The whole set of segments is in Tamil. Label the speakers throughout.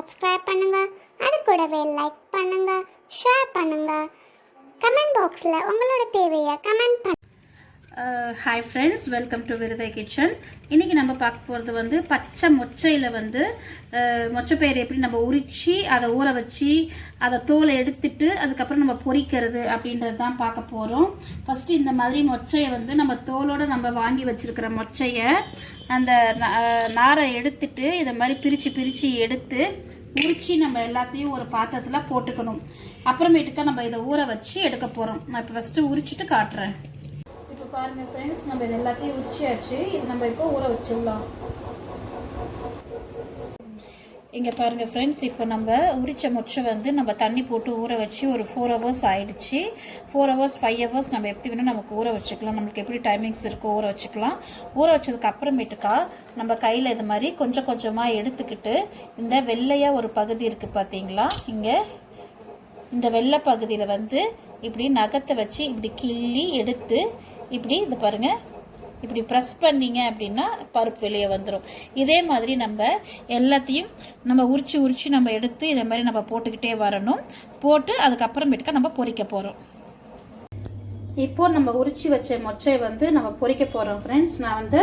Speaker 1: சப்ஸ்கிரைப் பண்ணுங்க. அது கூடவே லைக் பண்ணுங்க ஷேர் பண்ணுங்க. கமெண்ட் பாக்ஸில் உங்களோட தேவையை கமெண்ட் பண்ணுங்க
Speaker 2: hi friends welcome to Virudhai kitchen இன்றைக்கி நம்ம பார்க்க போகிறது வந்து பச்சை மொச்சையில் வந்து அஹ், எப்படி நம்ம உரித்து அதை ஊற வச்சு அதை தோலை எடுத்துட்டு அதுக்கப்புறம் நம்ம பொரிக்கிறது அப்படின்றது தான் பார்க்க போகிறோம் ஃபஸ்ட்டு இந்த மாதிரி மொச்சையை வந்து நம்ம தோலோடு நம்ம வாங்கி வச்சுருக்கிற மொச்சையை அந்த நாரை எடுத்துட்டு இதை மாதிரி பிரித்து பிரித்து எடுத்து உரிச்சு நம்ம எல்லாத்தையும் ஒரு பாத்திரத்தில் போட்டுக்கணும். அப்புறமேட்டுக்கா நம்ம இதை ஊற வச்சு எடுக்க போகிறோம் நான் இப்போ ஃபஸ்ட்டு உரிச்சிட்டு காட்டுறேன். இப்போ பாருங்கள் ஃப்ரெண்ட்ஸ் நம்ம இது எல்லாத்தையும் உரிச்சியாச்சு இது நம்ம இப்போ ஊற வச்சிடலாம். இங்கே பாருங்கள் ஃப்ரெண்ட்ஸ் இப்போ நம்ம உரிச்ச முச்சை வந்து நம்ம தண்ணி போட்டு ஊற வச்சு ஒரு ஃபோர் ஹவர்ஸ் ஆகிடுச்சு ஃபோர் ஹவர்ஸ் ஃபைவ் ஹவர்ஸ் நம்ம எப்படி வேணும் நமக்கு ஊற வச்சுக்கலாம். நம்மளுக்கு எப்படி டைமிங்ஸ் இருக்கோ ஊற வச்சுக்கலாம். ஊற வச்சதுக்கு அப்புறமேட்டுக்கா நம்ம கையில் இது மாதிரி கொஞ்சம் கொஞ்சமாக எடுத்துக்கிட்டு இந்த வெள்ளையாக ஒரு பகுதி இருக்குது பார்த்தீங்களா இங்கே இந்த வெள்ளை பகுதியில் வந்து இப்படி நகத்தை வச்சு இப்படி கிள்ளி எடுத்து இப்படி இது பாருங்கள் இப்படி ப்ரெஸ் பண்ணீங்க அப்படின்னா பருப்பு வெளியே வந்துடும் இதே மாதிரி நம்ம எல்லாத்தையும் நம்ம உரிச்சு உரிச்சு நம்ம எடுத்து இதை மாதிரி நம்ம போட்டுக்கிட்டே வரணும். போட்டு அதுக்கப்புறமேட்டுக்கா நம்ம பொறிக்க போகிறோம் இப்போ நம்ம உரிச்சு வச்ச மொச்சை வந்து நம்ம பொறிக்க போகிறோம் ஃப்ரெண்ட்ஸ் நான் வந்து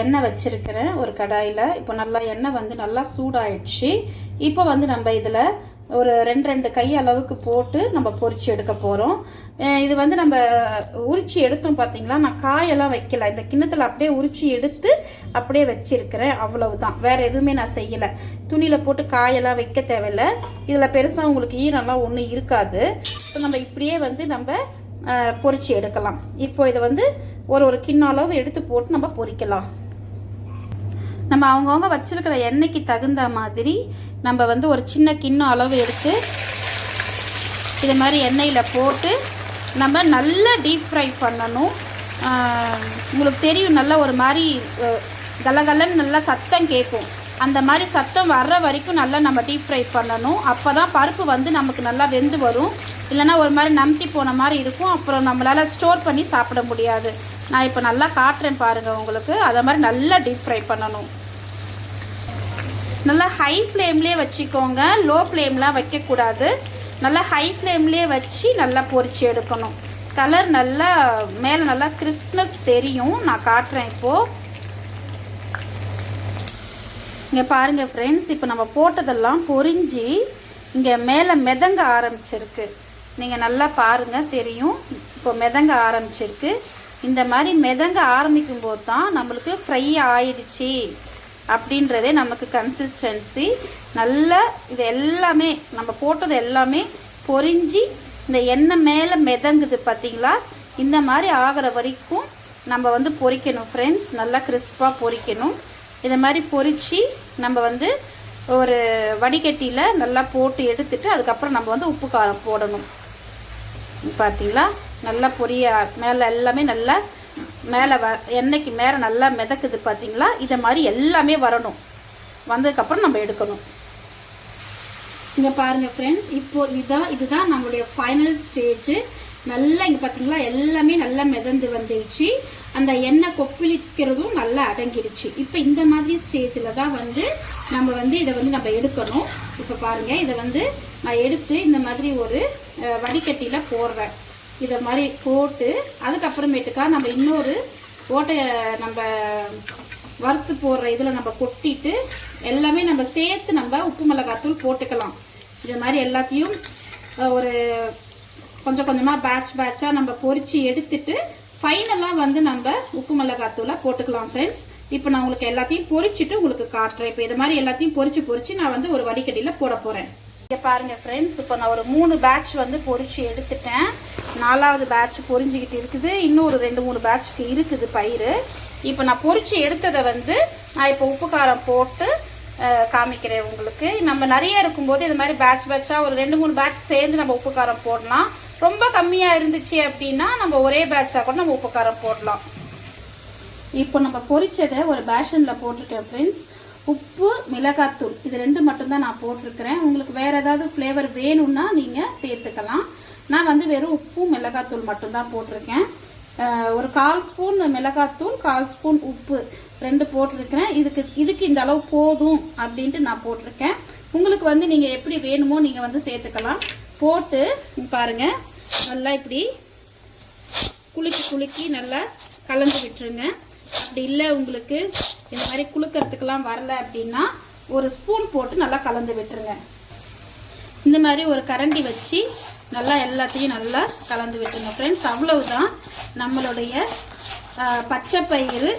Speaker 2: எண்ணெய் வச்சுருக்கிறேன் ஒரு கடாயில். இப்போ நல்லா எண்ணெய் வந்து நல்லா சூடாயிடுச்சு. இப்போ வந்து நம்ம இதில் ஒரு ரெண்டு ரெண்டு கை அளவுக்கு போட்டு நம்ம பொறிச்சு எடுக்க போகிறோம் இது வந்து நம்ம உரிச்சு எடுத்தோம் பார்த்தீங்களா நான் காயெல்லாம் வைக்கல. இந்த கிண்ணத்தில் அப்படியே உரிச்சு எடுத்து அப்படியே வச்சிருக்கிறேன். அவ்வளவுதான். வேற எதுவுமே நான் செய்யலை. துணியில் போட்டு காயெல்லாம் வைக்க தேவையில்ல. இதில் பெருசாக உங்களுக்கு ஈரம்லாம் ஒன்றும் இருக்காது. ஸோ நம்ம இப்படியே வந்து நம்ம பொறிச்சு எடுக்கலாம். இப்போ இதை வந்து ஒரு ஒரு கிண்ண அளவு எடுத்து போட்டு நம்ம பொரிக்கலாம் நம்ம அவங்கவுங்க வச்சுருக்கிற எண்ணெய்க்கு தகுந்த மாதிரி நம்ம வந்து ஒரு சின்ன கிண்ணம் அளவு எடுத்து இது மாதிரி எண்ணெயில் போட்டு நம்ம நல்லா டீப் ஃப்ரை பண்ணணும். உங்களுக்கு தெரியும் நல்லா ஒரு மாதிரி கலகலன்னு நல்லா சத்தம் கேட்கும். அந்த மாதிரி சத்தம் வர்ற வரைக்கும் நல்லா நம்ம டீப் ஃப்ரை பண்ணணும். அப்போ தான் பருப்பு வந்து நமக்கு நல்லா வெந்து வரும். இல்லைன்னா ஒரு மாதிரி நம்பி போன மாதிரி இருக்கும். அப்புறம் நம்மளால் ஸ்டோர் பண்ணி சாப்பிட முடியாது. நான் இப்போ நல்லா காட்டுறேன் பாருங்கள் உங்களுக்கு. அதை மாதிரி நல்லா டீப் ஃப்ரை பண்ணணும். நல்லா ஹை ஃப்ளேம்லேயே வச்சுக்கோங்க. லோ ஃப்ளேம்லாம் வைக்கக்கூடாது. நல்லா ஹை ஃப்ளேம்லேயே வச்சு நல்லா பொரிச்சு எடுக்கணும். கலர் நல்லா மேலே நல்லா கிறிஸ்மஸ் தெரியும். நான் காட்டுறேன் இப்போது இங்கே பாருங்கள் ஃப்ரெண்ட்ஸ் இப்போ நம்ம போட்டதெல்லாம் பொரிஞ்சு இங்கே மேலே மிதங்க ஆரம்பிச்சிருக்கு. நீங்கள் நல்லா பாருங்கள் தெரியும். இப்போ மிதங்க ஆரம்பிச்சிருக்கு. இந்த மாதிரி மிதங்க ஆரம்பிக்கும் போது தான் நம்மளுக்கு ஃப்ரை ஆயிடுச்சு. அப்படின்றதே நமக்கு கன்சிஸ்டன்சி நல்லா இது எல்லாமே நம்ம போட்டது எல்லாமே பொரிஞ்சு இந்த எண்ணெய் மேலே மிதங்குது பார்த்தீங்களா இந்த மாதிரி ஆகிற வரைக்கும் நம்ம வந்து பொறிக்கணும் ஃப்ரெண்ட்ஸ் நல்லா கிறிஸ்பாக பொரிக்கணும் இதை மாதிரி பொரித்து நம்ம வந்து ஒரு வடிகட்டியில் நல்லா போட்டு எடுத்துட்டு அதுக்கப்புறம் நம்ம வந்து உப்பு காரம் போடணும். பார்த்தீங்களா நல்லா பொரிய மேலே எல்லாமே நல்லா மேலே வ எண்ணெய்க்கு மேலே நல்லா மிதக்குது பார்த்தீங்களா இதை மாதிரி எல்லாமே வரணும். வந்ததுக்கப்புறம் நம்ம எடுக்கணும். இங்கே பாருங்கள் ஃப்ரெண்ட்ஸ் இப்போ இதுதான் இதுதான் நம்மளுடைய ஃபைனல் ஸ்டேஜு நல்லா இங்கே பார்த்தீங்களா எல்லாமே நல்லா மிதந்து வந்துடுச்சு அந்த எண்ணெய் கொப்பளிக்கிறதும் நல்லா அடங்கிடுச்சு. இப்போ இந்த மாதிரி ஸ்டேஜில் தான் வந்து நம்ம வந்து இதை வந்து நம்ம எடுக்கணும். இப்போ பாருங்கள் இதை வந்து நான் எடுத்து இந்த மாதிரி ஒரு வடிகட்டியில் போடுறேன். இதை மாதிரி போட்டு அதுக்கப்புறமேட்டுக்கா நம்ம இன்னொரு ஓட்டையை நம்ம வறுத்து போடுற இதில் நம்ம கொட்டிட்டு எல்லாமே நம்ம சேர்த்து நம்ம உப்பு மிளகாத்தூள் போட்டுக்கலாம். இது மாதிரி எல்லாத்தையும் ஒரு கொஞ்சம் கொஞ்சமாக பேட்ச் பேட்சாக நம்ம பொறிச்சு எடுத்துட்டு ஃபைனலாக வந்து நம்ம உப்பு மிளகாத்தூளை போட்டுக்கலாம் ஃப்ரெண்ட்ஸ் இப்போ நான் உங்களுக்கு எல்லாத்தையும் பொரிச்சிட்டு உங்களுக்கு காட்டுறேன். இப்போ இது மாதிரி எல்லாத்தையும் பொறிச்சு பொறிச்சு நான் வந்து ஒரு வடிகட்டியில் போட போகிறேன் இங்கே பாருங்கள் ஃப்ரெண்ட்ஸ் இப்போ நான் ஒரு மூணு பேட்ச் வந்து பொறிச்சு எடுத்துட்டேன். நாலாவது பேட்ச் பொரிஞ்சுக்கிட்டு இருக்குது. இன்னும் ஒரு ரெண்டு மூணு பேட்ச்க்கு இருக்குது பயிர் இப்போ நான் பொறிச்சு எடுத்ததை வந்து நான் இப்போ உப்பு காரம் போட்டு காமிக்கிறேன் உங்களுக்கு. நம்ம நிறைய இருக்கும்போது இது மாதிரி பேட்ச் பேட்சாக ஒரு ரெண்டு மூணு பேட்ச் சேர்ந்து நம்ம உப்பு காரம் போடலாம். ரொம்ப கம்மியாக இருந்துச்சு அப்படின்னா நம்ம ஒரே பேட்சாக கூட நம்ம உப்பு காரம் போடலாம். இப்போ நம்ம பொரிச்சதை ஒரு பேஷனில் போட்டிருக்கேன் ஃப்ரெண்ட்ஸ் உப்பு மிளகாத்தூள். இது ரெண்டு மட்டும்தான் நான் போட்டிருக்கிறேன். உங்களுக்கு வேறு ஏதாவது ஃப்ளேவர் வேணும்னா நீங்கள் சேர்த்துக்கலாம். நான் வந்து வெறும் உப்பு மிளகாத்தூள் மட்டும்தான் போட்டிருக்கேன். ஒரு கால் ஸ்பூன் மிளகாத்தூள் கால் ஸ்பூன் உப்பு ரெண்டு போட்டிருக்கிறேன். இதுக்கு இதுக்கு இந்த அளவு போதும் அப்படின்ட்டு நான் போட்டிருக்கேன். உங்களுக்கு வந்து நீங்கள் எப்படி வேணுமோ நீங்கள் வந்து சேர்த்துக்கலாம். போட்டு பாருங்கள் பாருங்க நல்லா இப்படி குலுக்கி குலுக்கி நல்லா கலந்து விட்டுருங்க. அப்படி இல்லை உங்களுக்கு இந்த மாதிரி குலுக்கிறதுக்கெல்லாம் வரல அப்படின்னா ஒரு ஸ்பூன் போட்டு நல்லா கலந்து விட்டுருங்க. இந்த மாதிரி ஒரு கரண்டி வச்சு நல்லா எல்லாத்தையும் நல்லா கலந்து விட்டுங்க ஃப்ரெண்ட்ஸ் அவ்வளவுதான் நம்மளுடைய பச்சை பயிறு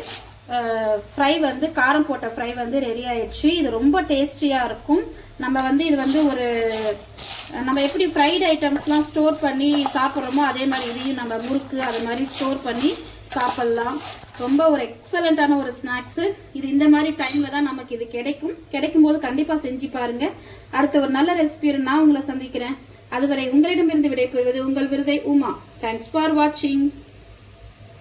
Speaker 2: ஃப்ரை வந்து காரம் போட்ட ஃப்ரை வந்து ரெடி ஆயிடுச்சு. இது ரொம்ப டேஸ்டியாக இருக்கும். நம்ம வந்து இது வந்து ஒரு நம்ம எப்படி ஃப்ரைட் ஐட்டம்ஸ்லாம் ஸ்டோர் பண்ணி சாப்பிட்றோமோ அதே மாதிரி இதையும் நம்ம முறுக்கு அது மாதிரி ஸ்டோர் பண்ணி சாப்பிட்லாம். ரொம்ப ஒரு எக்ஸலண்ட்டான ஒரு ஸ்நாக்ஸு இது இந்த மாதிரி டைமில் தான் நமக்கு இது கிடைக்கும். கிடைக்கும் போது கண்டிப்பாக செஞ்சு பாருங்கள் அடுத்த ஒரு நல்ல ரெசிபியோட நான் உங்களை சந்திக்கிறேன். அதுவரை உங்களிடமிருந்து விடைபெறுவது உங்கள் விருதை உமா. தேங்க்ஸ் ஃபார் வாட்சிங்